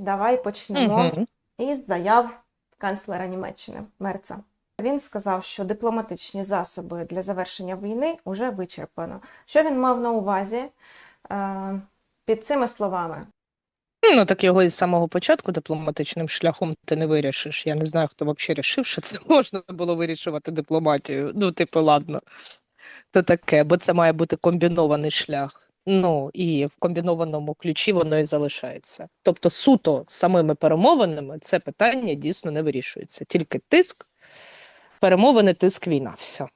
Давай почнемо Угу. із заяв канцлера Німеччини Мерца. Він сказав, що дипломатичні засоби для завершення війни вже вичерпано. Що він мав на увазі е, під цими словами? Ну, так його із самого початку дипломатичним шляхом ти не вирішиш. Я не знаю, хто взагалі рішив, що це можна було вирішувати дипломатію. Ну, типу, ладно, то таке, бо це має бути комбінований шлях. Ну, і в комбінованому ключі воно і залишається. Тобто, суто самими перемовинами це питання дійсно не вирішується. Тільки тиск, перемовини, тиск, війна. Все.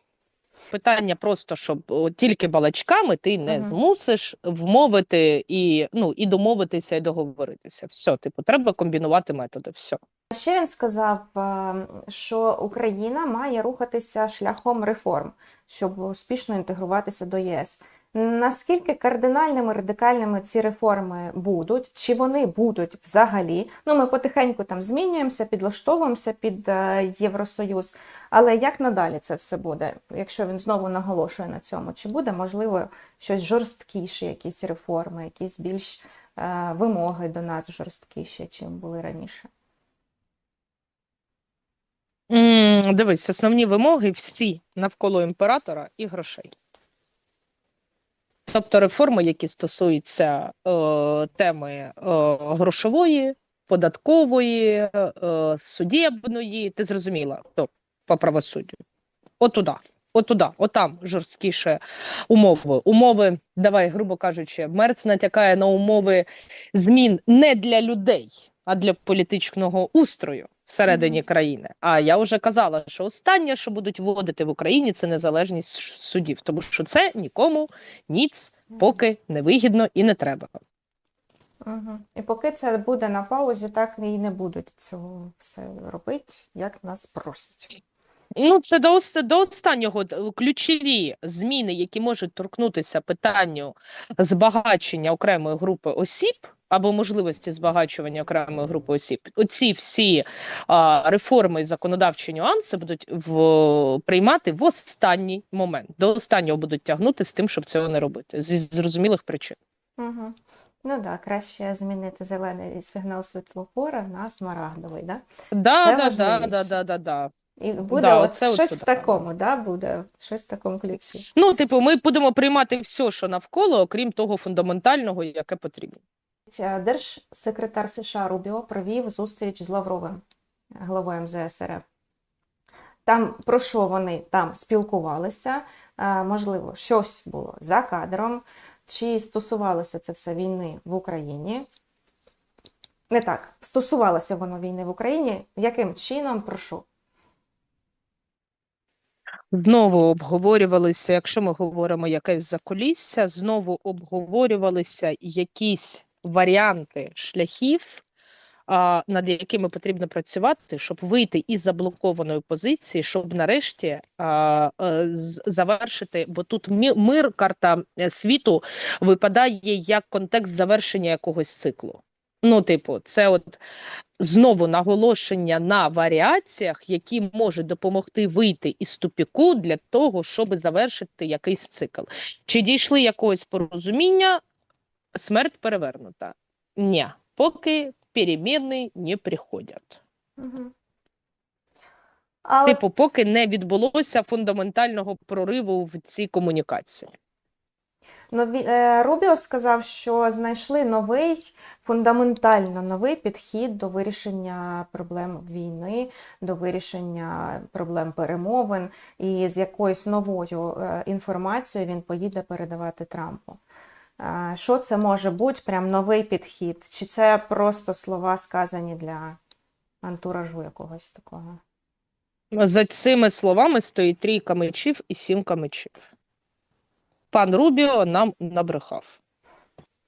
Питання просто, щоб о, тільки балачками ти не Мгм. змусиш вмовити і, ну, і домовитися, і договоритися. Все, типу, треба комбінувати методи. Все. Ще він сказав, е, що Україна має рухатися шляхом реформ, щоб успішно інтегруватися до єС. Наскільки кардинальними, радикальними ці реформи будуть? Чи вони будуть взагалі? Ну, ми потихеньку там змінюємося, підлаштовуємося під е, Євросоюз. Але як надалі це все буде, якщо він знову наголошує на цьому? Чи буде можливо щось жорсткіше, якісь реформи, якісь більш е, вимоги до нас жорсткіші, чим були раніше? Дивись, основні вимоги всі навколо імператора і грошей. Тобто реформи, які стосуються е, теми е, грошової, податкової, е, судебної, ти зрозуміла, то по правосуддю. Отуда, отуда, отам жорсткіше умови. Умови, давай, грубо кажучи, Мерц натякає на умови змін не для людей, а для політичного устрою всередині країни. А я вже казала, що останнє, що будуть вводити в Україні, це незалежність судів, тому що це нікому ніц поки не вигідно і не треба. Угу. І поки це буде на паузі, так і не будуть цього все робити, як нас просять. Ну, це до, до останнього ключові зміни, які можуть торкнутися питанню збагачення окремої групи осіб або можливості збагачування окремої групи осіб. Оці всі а, реформи і законодавчі нюанси будуть в, приймати в останній момент. До останнього будуть тягнути з тим, щоб цього не робити, зі зрозумілих причин. Угу. Ну так, да, краще змінити зелений сигнал світлофора на смарагдовий, да? Да, да, да, да, да, да, да. І буде Да, от оце щось туди. в такому, да, буде щось в такому ключі. Ну, типу, ми будемо приймати все, що навколо, окрім того фундаментального, яке потрібно. Ця Держсекретар США Рубіо провів зустріч з Лавровим, главою МЗС. Там про що вони там спілкувалися? Е, Можливо, щось було за кадром, чи стосувалося це все війни в Україні? Не так, стосувалося воно війни в Україні, яким чином, про що? Знову обговорювалися, якщо ми говоримо якесь закулісся, знову обговорювалися якісь варіанти шляхів, над якими потрібно працювати, щоб вийти із заблокованої позиції, щоб нарешті е, завершити, бо тут мир, карта е, світу випадає як контекст завершення якогось циклу. Ну, типу, це от знову наголошення на варіаціях, які можуть допомогти вийти із тупіку для того, щоб завершити якийсь цикл. Чи дійшли якогось порозуміння? Смерть перевернута. Ні, поки переміни не приходять. Угу. Але Типу, поки не відбулося фундаментального прориву в цій комунікації. Нові, е, Рубіо сказав, що знайшли новий, фундаментально новий підхід до вирішення проблем війни, до вирішення проблем перемовин, і з якоюсь новою е, інформацією він поїде передавати Трампу. Що це може бути? Прям новий підхід? Чи це просто слова сказані для антуражу якогось такого? За цими словами стоїть трійка мечів і сімка мечів. Пан Рубіо нам набрехав.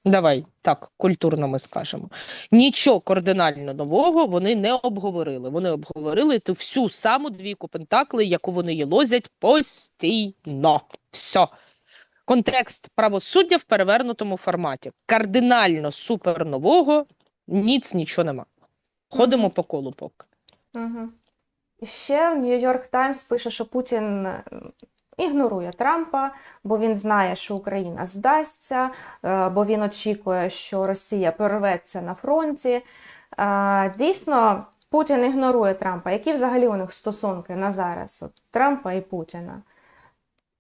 Давай так, культурно ми скажемо. Нічого кардинально нового вони не обговорили. Вони обговорили ту всю саму двійку пентакли, яку вони їлозять постійно. Все. Контекст правосуддя в перевернутому форматі. Кардинально супер нового, ніц нічого нема. Ходимо по колу поки. Угу. Ще Нью-Йорк Таймс пише, що Путін ігнорує Трампа, бо він знає, що Україна здасться, е, бо він очікує, що Росія прорветься на фронті. Е, Дійсно, Путін ігнорує Трампа. Які взагалі у них стосунки на зараз? От Трампа і Путіна?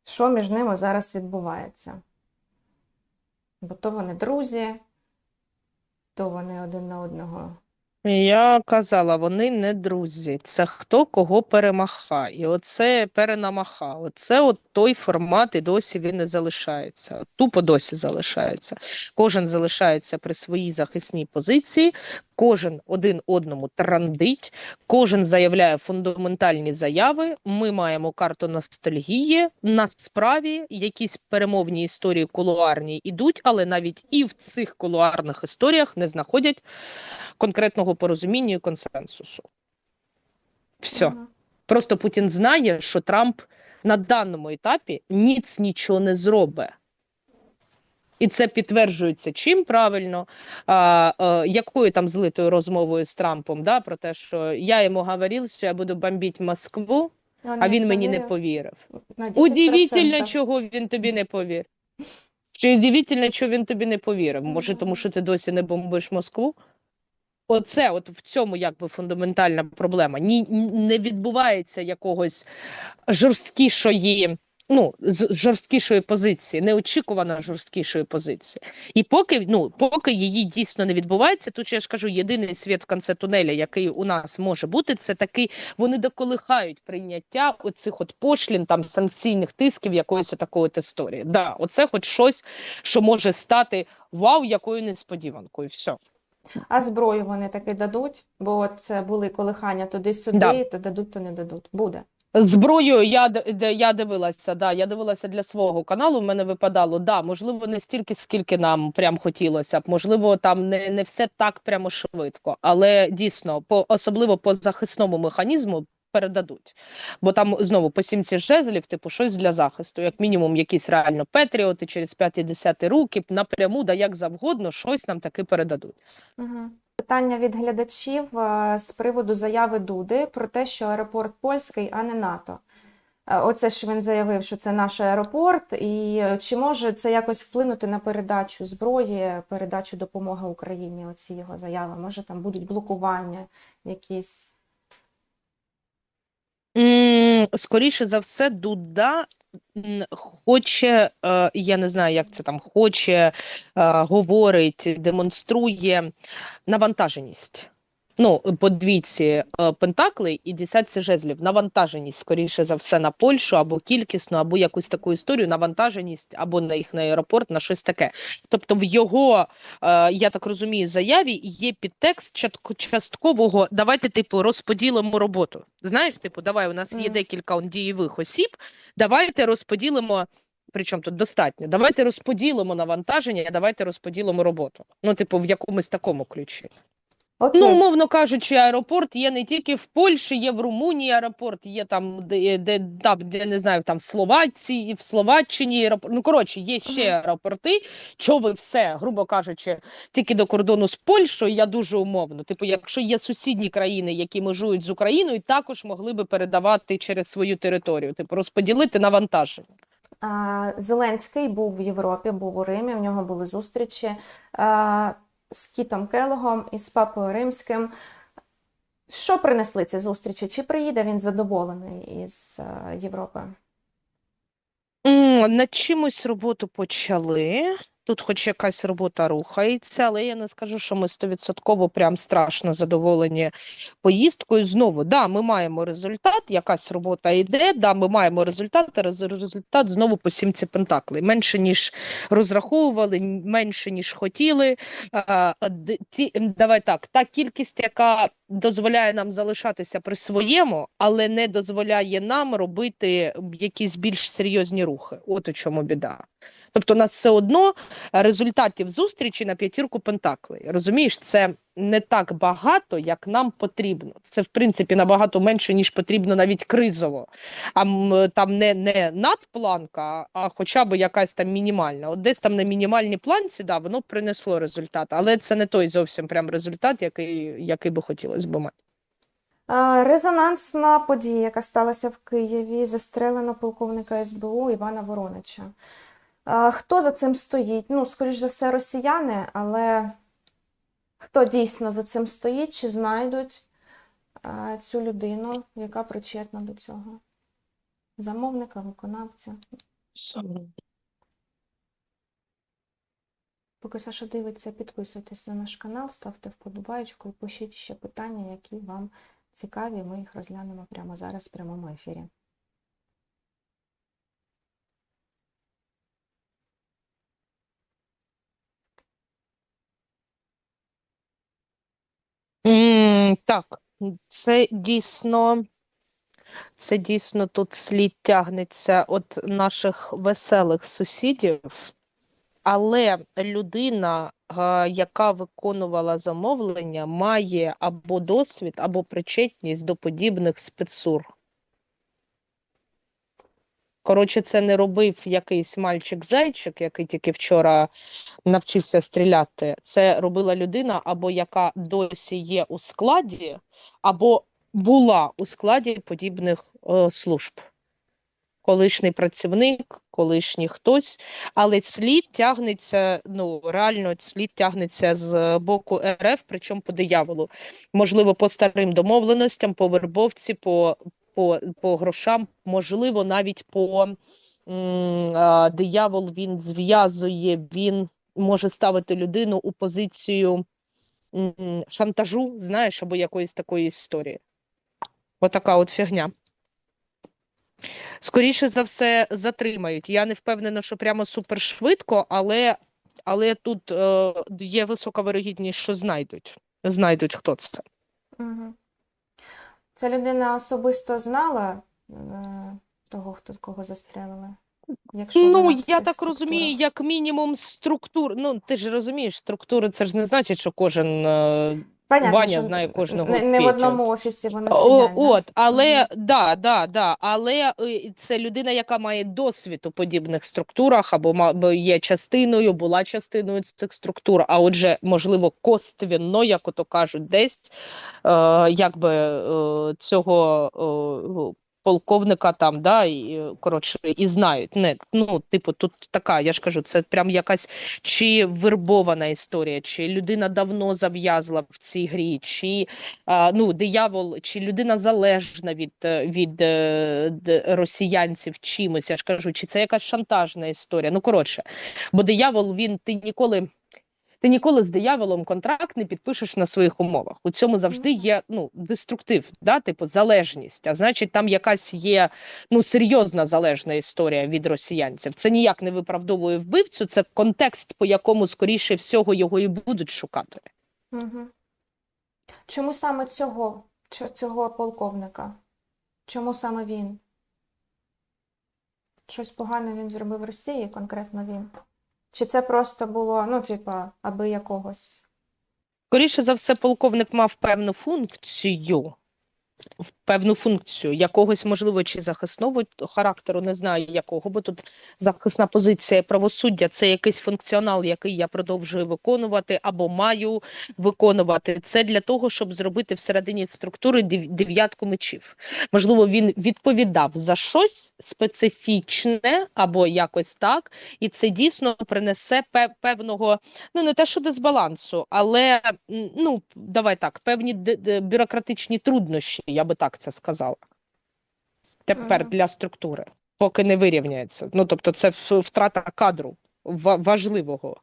Що між ними зараз відбувається? Бо то вони друзі, то вони один на одного. Я казала, вони не друзі. Це хто кого перемаха. І оце перенамаха. Оце от той формат, і досі він не залишається. Тупо досі залишається. Кожен залишається при своїй захисній позиції, кожен один одному трандить, кожен заявляє фундаментальні заяви. Ми маємо карту ностальгії. На справі якісь перемовні історії кулуарні ідуть, але навіть і в цих кулуарних історіях не знаходять конкретного порозуміння і консенсусу. Все. Просто Путін знає, що Трамп на даному етапі ніц нічого не зробить. І це підтверджується чим правильно, а, а, якою там злитою розмовою з Трампом, да, про те, що я йому говорив, що я буду бомбити Москву, а він мені не повірив. повірив. Удивительно, чого він тобі не повірив. Чи удивительно, що він тобі не повірив? Може, тому що ти досі не бомбиш Москву? Оце, от в цьому якби фундаментальна проблема. Ні, не відбувається якогось жорсткішої, ну, з- жорсткішої позиції, неочікувано жорсткішої позиції. І поки, ну, поки її дійсно не відбувається, тут я ж кажу, єдиний світ в кінці тунеля, який у нас може бути, це такий, вони доколихають прийняття оцих от пошлін, там санкційних тисків, якоїсь отакої от історії. Да, оце хоч щось, що може стати вау, якою несподіванкою. Все. А зброю вони таки дадуть, бо це були колихання туди-сюди, Да. то дадуть, то не дадуть. Буде. Зброю я де я дивилася, да, я дивилася для свого каналу. В мене випадало, да, можливо, не стільки, скільки нам прям хотілося б. Можливо, там не, не все так прямо швидко, але дійсно, по особливо по захисному механізму передадуть. Бо там знову по сімці жезлів, типу, щось для захисту, як мінімум, якісь реально петріоти через 5-10 руки, напряму, да як завгодно, щось нам таки передадуть. Угу. Питання від глядачів е, з приводу заяви Дуди про те, що аеропорт польський, а не НАТО. Е, Оце що він заявив, що це наш аеропорт, і е, чи може це якось вплинути на передачу зброї, передачу допомоги Україні? Оці його заяви? Може там будуть блокування якісь? Скоріше за все, Дуда хоче, е, я не знаю, як це там, хоче, е, говорить, демонструє навантаженість. Ну, по двійці е, пентаклей і десятці жезлів. Навантаженість, скоріше за все, на Польщу або кількісну, або якусь таку історію, навантаженість або на їх на аеропорт, на щось таке. Тобто, в його, е, я так розумію, заяві є підтекст часткового. Давайте, типу, розподілимо роботу. Знаєш, типу, давай, у нас є декілька дієвих осіб. Давайте розподілимо. Причому тут достатньо. Давайте розподілимо навантаження, давайте розподілимо роботу. Ну, типу, в якомусь такому ключі. Окей. Ну, умовно кажучи, аеропорт є не тільки в Польщі, є в Румунії аеропорт, є там, де, де, там, де не знаю, там в Словаччині, в Словаччині аеропорт. Ну, коротше, є ще аеропорти, що ви все, грубо кажучи, тільки до кордону з Польщею, я дуже умовно. Типу, якщо є сусідні країни, які межують з Україною, також могли би передавати через свою територію, типу, розподілити навантаження. Зеленський був в Європі, був у Римі, в нього були зустрічі з Кітом Келогом і з Папою Римським. Що принесли ці зустрічі? Чи приїде він задоволений із е, Європи? Над чимось роботу почали. Тут хоч якась робота рухається, але я не скажу, що ми стовідсотково прям страшно задоволені поїздкою. Знову, да, ми маємо результат, якась робота йде, да, ми маємо результат, а результат знову по сімці пентаклей. Менше, ніж розраховували, менше, ніж хотіли. А, ті, давай так, та кількість, яка дозволяє нам залишатися при своєму, але не дозволяє нам робити якісь більш серйозні рухи. От у чому біда. Тобто, у нас все одно результатів зустрічі на п'ятірку пентаклей. Розумієш, це не так багато, як нам потрібно. Це, в принципі, набагато менше, ніж потрібно навіть кризово. А там не, не надпланка, а хоча б якась там мінімальна. От десь там на мінімальній планці, да, воно принесло результат, але це не той зовсім прям результат, який, який би хотілося б мати. Резонансна подія, яка сталася в Києві, застрелено полковника СБУ Івана Воронича. Хто за цим стоїть? Ну, скоріш за все, росіяни, але хто дійсно за цим стоїть, чи знайдуть цю людину, яка причетна до цього? Замовника, виконавця. Поки Саша дивиться, підписуйтесь на наш канал, ставте вподобайку і пишіть ще питання, які вам цікаві. Ми їх розглянемо прямо зараз в прямому ефірі. М, Так, це дійсно, це дійсно тут слід тягнеться від наших веселих сусідів, але людина, е, яка виконувала замовлення, має або досвід, або причетність до подібних спецур. Коротше, це не робив якийсь мальчик-зайчик, який тільки вчора навчився стріляти. Це робила людина, або яка досі є у складі, або була у складі подібних е, служб. Колишній працівник, колишній хтось, але слід тягнеться, ну реально слід тягнеться з боку РФ, причому по дияволу. Можливо, по старим домовленостям, по вербовці, по, по, по грошам, можливо, навіть по а, диявол він зв'язує, він може ставити людину у позицію м, шантажу, знаєш, або якоїсь такої історії. Отака от фігня. Скоріше за все, затримають. Я не впевнена, що прямо супершвидко, але, але тут е, є висока вирогідність, що знайдуть. Знайдуть, хто це. Угу. Ця людина особисто знала е, того, хто кого застрелили? Якщо Ну, я так структурах. розумію, як мінімум структур. Ну, ти ж розумієш, структури це ж не значить, що кожен е, Понятно, Ваня знає кожного Не, не в одному офісі вони О, сидять. от, але угу. да, да, да, але е, це людина, яка має досвід у подібних структурах, або є частиною, була частиною цих структур. А отже, можливо, коствінно, як ото кажуть, десь е, якби е, цього. Полковника там, да, і е, коротше, і знають. Не, ну, типу, тут така, я ж кажу, це прям якась чи вербована історія, чи людина давно зав'язла в цій грі, чи а, ну, диявол, чи людина залежна від, е, від е, росіянців чимось, я ж кажу, чи це якась шантажна історія. Ну, коротше, бо диявол, він ти ніколи. Ти ніколи з дияволом контракт не підпишеш на своїх умовах. У цьому завжди є ну, деструктив, да? типу залежність. А значить, там якась є ну, серйозна залежна історія від росіянців. Це ніяк не виправдовує вбивцю, це контекст, по якому, скоріше всього, його і будуть шукати. Мгм. Чому саме цього, цього полковника? Чому саме він? Щось погане він зробив в Росії, конкретно він? Чи це просто було, ну, типа, аби якогось? Скоріше за все, полковник мав певну функцію, в- певну функцію якогось, можливо, чи захисного характеру, не знаю якого, бо тут захисна позиція правосуддя це якийсь функціонал, який я продовжую виконувати або маю виконувати. Це для того, щоб зробити всередині структури дев- дев'ятку мечів. Можливо, він відповідав за щось специфічне або якось так, і це дійсно принесе пе- певного ну не те, що дисбалансу, але ну давай так, певні бюрократичні труднощі, я би так це сказала. Тепер ага. для структури, поки не вирівняється. Ну тобто, це втрата кадру важливого.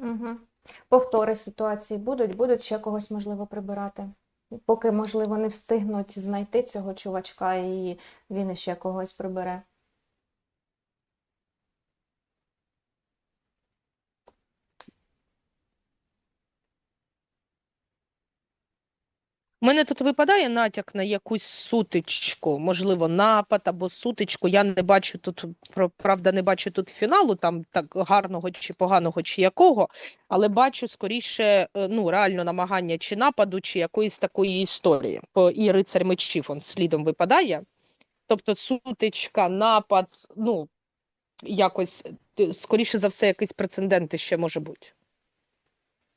Угу. Повтори ситуації будуть, будуть ще когось, можливо, прибирати. Поки, можливо, не встигнуть знайти цього чувачка, і він іще когось прибере. У мене тут випадає натяк на якусь сутичку, можливо, напад або сутичку. Я не бачу тут, правда, не бачу тут фіналу, там так гарного чи поганого, чи якого, але бачу скоріше, е, ну, реально намагання чи нападу, чи якоїсь такої історії. По і рицар мечів он слідом випадає. Тобто сутичка, напад, ну, якось, е, скоріше за все, якийсь прецедент ще може бути.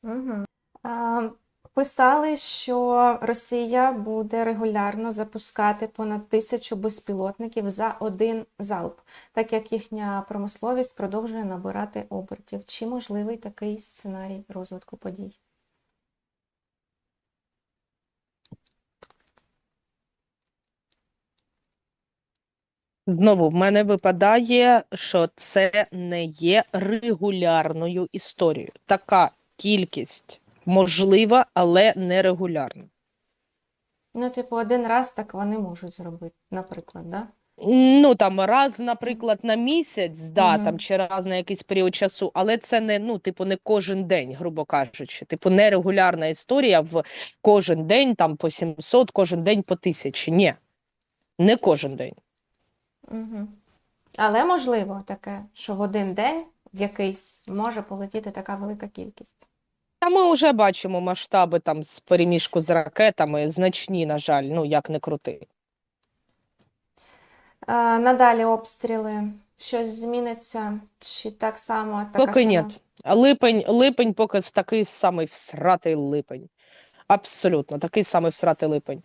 Угу. А, Писали, що Росія буде регулярно запускати понад тисячу безпілотників за один залп, так як їхня промисловість продовжує набирати обертів. Чи можливий такий сценарій розвитку подій? Знову в мене випадає, що це не є регулярною історією. Така кількість можлива, але не регулярна. Ну, типу, один раз так вони можуть зробити, наприклад, да? Ну там раз, наприклад, на місяць, да, Мгм. там чи раз на якийсь період часу, але це не ну, типу, не кожен день, грубо кажучи. Типу, нерегулярна історія в кожен день там по 700, кожен день по 1000. Ні, не кожен день. Угу. Але можливо таке, що в один день в якийсь може полетіти така велика кількість. Та ми вже бачимо масштаби там з переміжку з ракетами значні, на жаль, ну як не крути. А, надалі обстріли. Щось зміниться? Чи так само? Така Поки ні. Липень, липень поки в такий самий всратий липень. Абсолютно, такий самий всратий липень.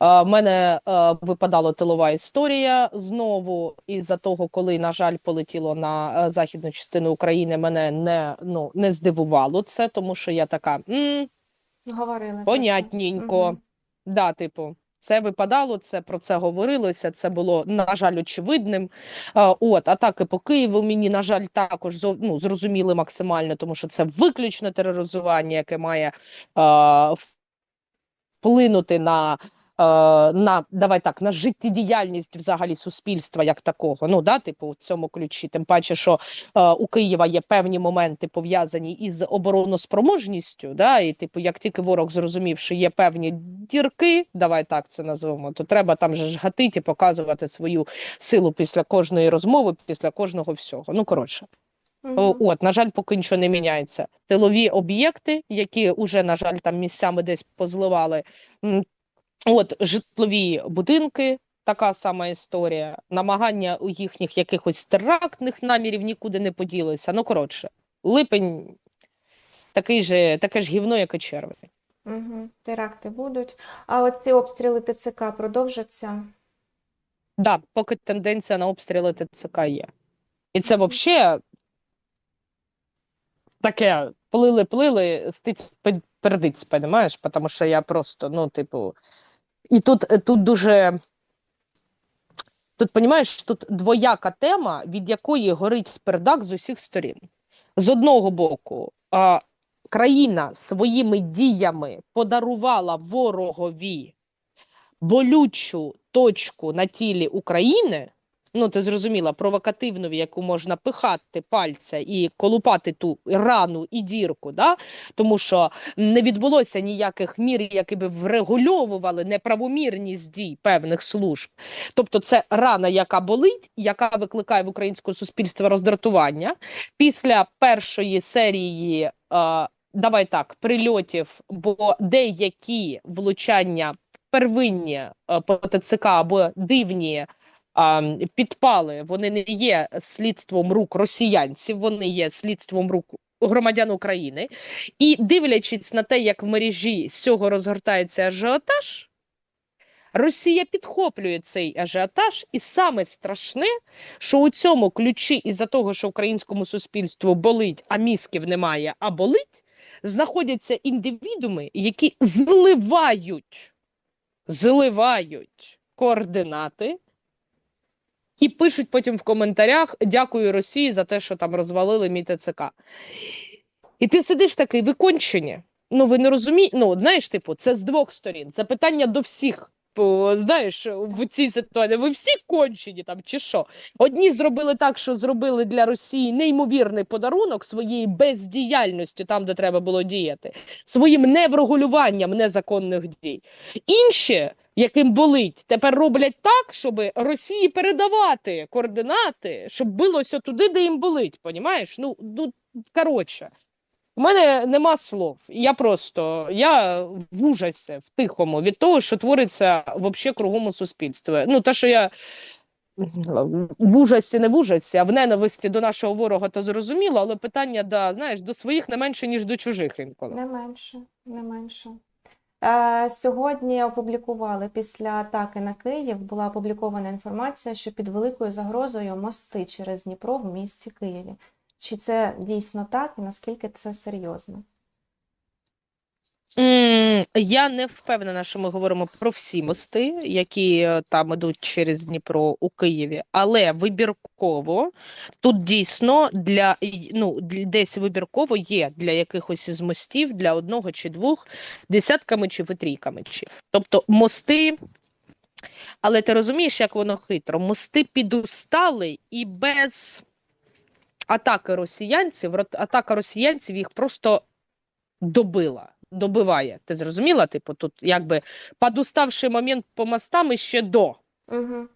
В мене е, випадала тилова історія знову, із-за того, коли, на жаль, полетіло на е, західну частину України, мене не, ну, не здивувало це, тому що я така м, Говорили понятненько. Мгм. Да, типу, це випадало, це про це говорилося, це було, на жаль, очевидним. А, от, атаки по Києву мені, на жаль, також ну, зрозуміли максимально, тому що це виключно тероризування, яке має а, вплинути на. Е, На давай так на життєдіяльність взагалі суспільства як такого. Ну да, типу в цьому ключі. Тим паче, що е, у Києва є певні моменти пов'язані із обороноспроможністю. Да, і типу, як тільки ворог зрозумів, що є певні дірки, давай так це назвемо, то треба там же ж гатити і показувати свою силу після кожної розмови, після кожного всього. Ну коротше. Мгм. От, на жаль, поки нічого не міняється. Тилові об'єкти, які вже, на жаль, там місцями десь позливали. От, житлові будинки, така сама історія. Намагання у їхніх якихось терактних намірів нікуди не поділися. Ну, коротше, липень такий же, таке ж гівно, як і червень. Угу. Теракти будуть. А от ці обстріли ТЦК продовжаться? Да, поки тенденція на обстріли ТЦК є. І це взагалі таке плили-плили, стиць пе- пердиць, понімаєш? Тому що я просто, ну, типу. І тут, тут дуже. Тут, понімаєш, тут двояка тема, від якої горить пердак з усіх сторін. З одного боку, а, країна своїми діями подарувала ворогові болючу точку на тілі України. Ну, ти зрозуміла, провокативну, в яку можна пихати пальця і колупати ту рану і дірку, да? тому що не відбулося ніяких мір, які би врегульовували неправомірність дій певних служб. Тобто, це рана, яка болить, яка викликає в українському суспільстві роздратування. Після першої серії, е, давай так, прильотів, бо деякі влучання первинні е, по ТЦК або дивні підпали, вони не є слідством рук росіянців, вони є слідством рук громадян України. І дивлячись на те, як в мережі з цього розгортається ажіотаж, Росія підхоплює цей ажіотаж, і саме страшне, що у цьому ключі, із-за того, що українському суспільству болить, а мізків немає, а болить, знаходяться індивідуми, які зливають, зливають координати і пишуть потім в коментарях: дякую Росії за те, що там розвалили мій ТЦК. І ти сидиш такий, ви кончені. Ну, ви не розумієте. Ну, знаєш, типу, це з двох сторін. Це питання до всіх. Знаєш, в цій ситуації ви всі кончені там чи що? Одні зробили так, що зробили для Росії неймовірний подарунок своєю бездіяльністю, там, де треба було діяти, своїм неврегулюванням незаконних дій. Інші, яким болить, тепер роблять так, щоб Росії передавати координати, щоб билося туди, де їм болить. Понімаєш? Ну, ну коротше. У мене нема слов. Я просто я в ужасі, в тихому від того, що твориться взагалі кругом у суспільстві. Ну, те, що я в ужасі, не в ужасі, а в ненависті до нашого ворога, то зрозуміло, але питання да, знаєш, до своїх не менше, ніж до чужих інколи. Не менше, не менше. Е, Сьогодні опублікували після атаки на Київ була опублікована інформація, що під великою загрозою мости через Дніпро в місті Києві. Чи це дійсно так і наскільки це серйозно? Я не впевнена, що ми говоримо про всі мости, які е, там ідуть через Дніпро у Києві, але вибірково тут дійсно для ну десь вибірково є для якихось із мостів для одного чи двох десятками чи трійками чи. Тобто мости. Але ти розумієш, як воно хитро? Мости підустали і без атаки росіянців, атака росіянців їх просто добила, добиває. Ти зрозуміла? Типу, тут якби подуставший момент по мостам іще до. Угу.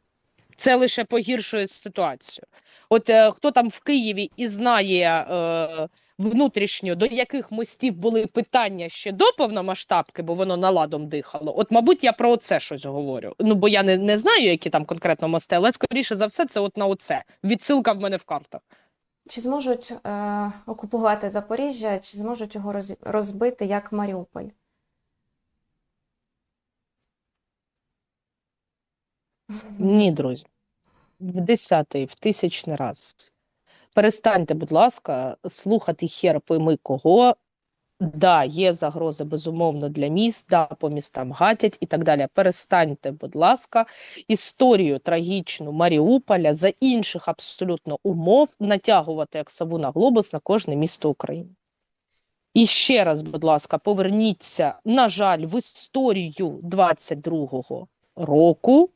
Це лише погіршує ситуацію. От е, хто там в Києві і знає е, внутрішньо, до яких мостів були питання ще до повномасштабки, бо воно наладом дихало. От, мабуть, я про це щось говорю. Ну, бо я не, не знаю, які там конкретно мости, але скоріше за все, це от на оце. Відсилка в мене в картах. Чи зможуть е, окупувати Запоріжжя, чи зможуть його роз, розбити як Маріуполь? Ні, друзі. В десятий, в тисячний раз. Перестаньте, будь ласка, слухати хер пойми кого. Да, є загрози, безумовно, для міст, да, по містам гатять і так далі. Перестаньте, будь ласка, історію трагічну Маріуполя за інших абсолютно умов натягувати як сову на глобус на кожне місто України. І ще раз, будь ласка, поверніться, на жаль, в історію 22-го року,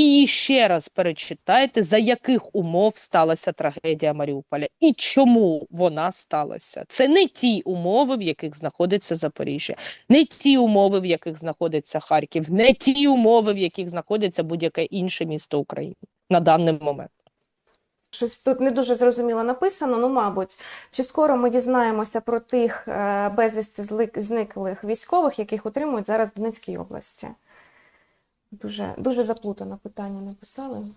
і ще раз перечитайте, за яких умов сталася трагедія Маріуполя і чому вона сталася. Це не ті умови, в яких знаходиться Запоріжжя, не ті умови, в яких знаходиться Харків, не ті умови, в яких знаходиться будь-яке інше місто України на даний момент. Щось тут не дуже зрозуміло написано, ну, мабуть. Чи скоро ми дізнаємося про тих е, безвісти зниклих військових, яких утримують зараз в Донецькій області? Дуже, дуже заплутане питання написали.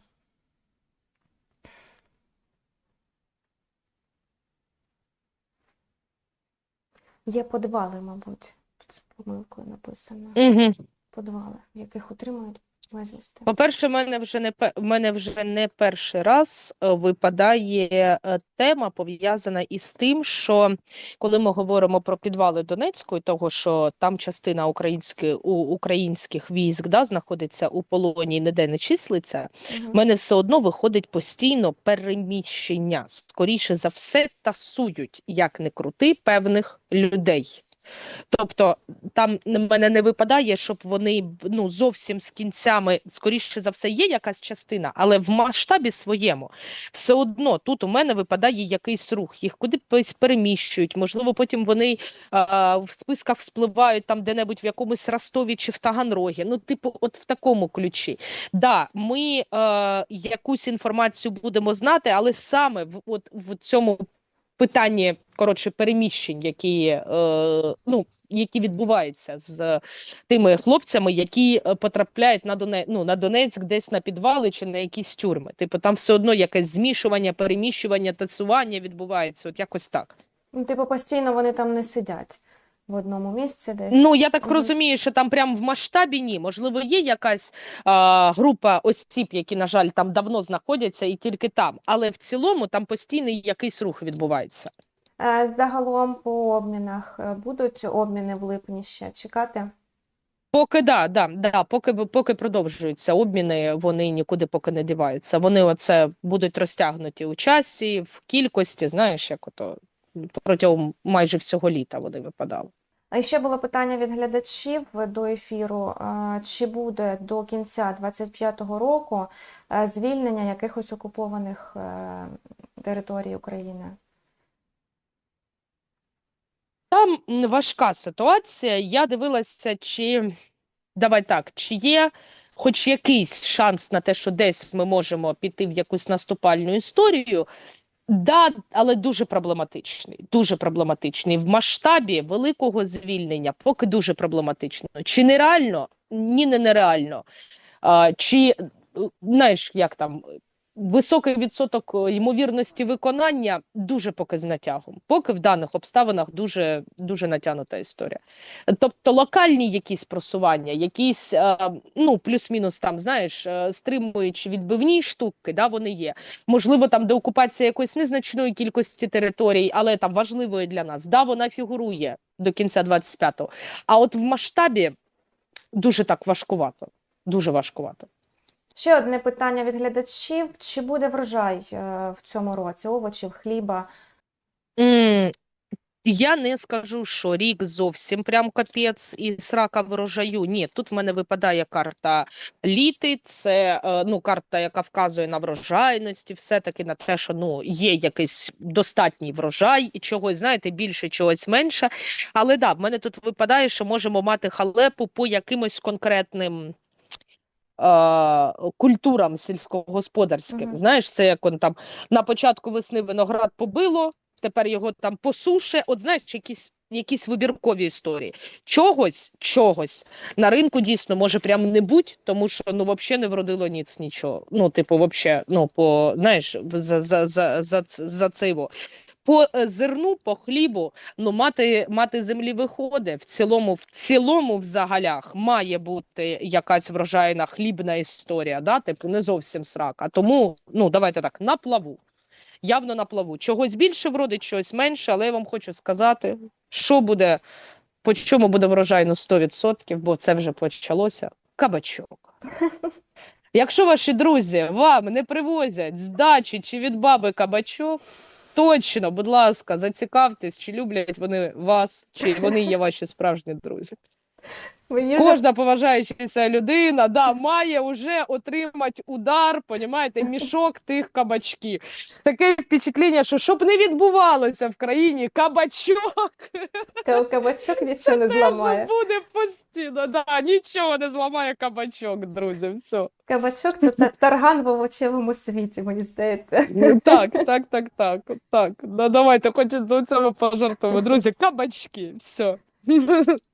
Є подвали, мабуть. Тут з помилкою написано. Угу. Подвали, в яких утримують безвісти. По-перше, в мене вже не в мене вже не перший раз е, випадає е, тема пов'язана із тим, що коли ми говоримо про підвали Донецької, того що там частина українських у українських військ да, знаходиться у полоні і ніде не числиться, Мгм. в мене все одно виходить постійно переміщення. Скоріше за все, тасують, як не крути, певних людей. Тобто там на мене не випадає, щоб вони ну зовсім з кінцями, скоріше за все, є якась частина, але в масштабі своєму все одно тут у мене випадає якийсь рух, їх кудись переміщують. Можливо, потім вони а, в списках вспливають там де-небудь в якомусь Ростові чи в Таганрогі. Ну, типу, от в такому ключі. Да, ми е, якусь інформацію будемо знати, але саме в от в цьому питанні коротше переміщень, які е, ну. Які відбуваються з тими хлопцями, які е, потрапляють на Донець, ну, на Донецьк, десь на підвали чи на якісь тюрми. Типу, там все одно якесь змішування, переміщування, тасування відбувається, от якось так. Ну, типу, постійно вони там не сидять в одному місці десь. Ну я так розумію, що там прям в масштабі ні. Можливо, є якась а, група осіб, які, на жаль, там давно знаходяться і тільки там, але в цілому там постійний якийсь рух відбувається. Е, Загалом по обмінах е, будуть обміни в липні ще чекати? Поки да, да, да, поки поки продовжуються обміни, вони нікуди поки не діваються. Вони оце будуть розтягнуті у часі, в кількості, знаєш, як ото протягом майже всього літа вони випадали. А ще було питання від глядачів до ефіру. е, Чи буде до кінця 25-го року е, звільнення якихось окупованих е, територій України? Там важка ситуація. Я дивилася, чи давай так, чи є хоч якийсь шанс на те, що десь ми можемо піти в якусь наступальну історію. Да, але дуже проблематичний. Дуже проблематичний. В масштабі великого звільнення поки дуже проблематично. Чи нереально? Ні, не нереально. А, чи знаєш, як там високий відсоток е, ймовірності виконання дуже поки з натягом. Поки в даних обставинах дуже, дуже натягнута історія. Тобто локальні якісь просування, якісь е, ну плюс-мінус там, знаєш, е, стримуючі відбивні штуки, да, вони є. Можливо, там деокупація якоїсь незначної кількості територій, але там важливої для нас. Да, вона фігурує до кінця 25-го. А от в масштабі дуже так важкувато. Дуже важкувато. Ще одне питання від глядачів: чи буде врожай е, в цьому році овочів, хліба? М, Я не скажу, що рік зовсім прям капець і срака врожаю. Ні, тут в мене випадає карта літи. Це е, ну карта, яка вказує на врожайності, все-таки на те, що ну є якийсь достатній врожай і чогось, знаєте, більше, чогось менше. Але да, в мене тут випадає, що можемо мати халепу по якимось конкретним. Культурам сільськогосподарським. Мгм. Знаєш, це як он там на початку весни виноград побило, тепер його там посуше. От знаєш, якісь, якісь вибіркові історії. Чогось, чогось на ринку дійсно може прям не бути, тому що ну взагалі не вродило ніц нічого. Ну, типу, вообще, ну по знаєш, за, за, за, за, за циво. По е, зерну, по хлібу, ну мати, мати землі виходить. В цілому, в цілому, в загалях має бути якась врожайна хлібна історія, да? типу не зовсім срака. Тому ну давайте так, на плаву. Явно на плаву. Чогось більше вродить, чогось менше, але я вам хочу сказати, що буде, по чому буде врожайно 100%, бо це вже почалося. Кабачок. Якщо ваші друзі вам не привозять з дачі чи від баби кабачок, точно, будь ласка, зацікавтесь, чи люблять вони вас, чи вони є ваші справжні друзі. Мені вже Кожна поважаючася людина да, має вже отримати удар, понімаєте, мішок тих кабачків. Таке впечатлення, що щоб не відбувалося в країні, кабачок ка- кабачок нічого не зламає. буде постійно. Да, нічого не зламає кабачок, друзі. Все. Кабачок це тарган в овочевому світі, мені здається. Так, так, так, так. так. Ну, давайте хоч до цього пожартуємо. Друзі, кабачки, все.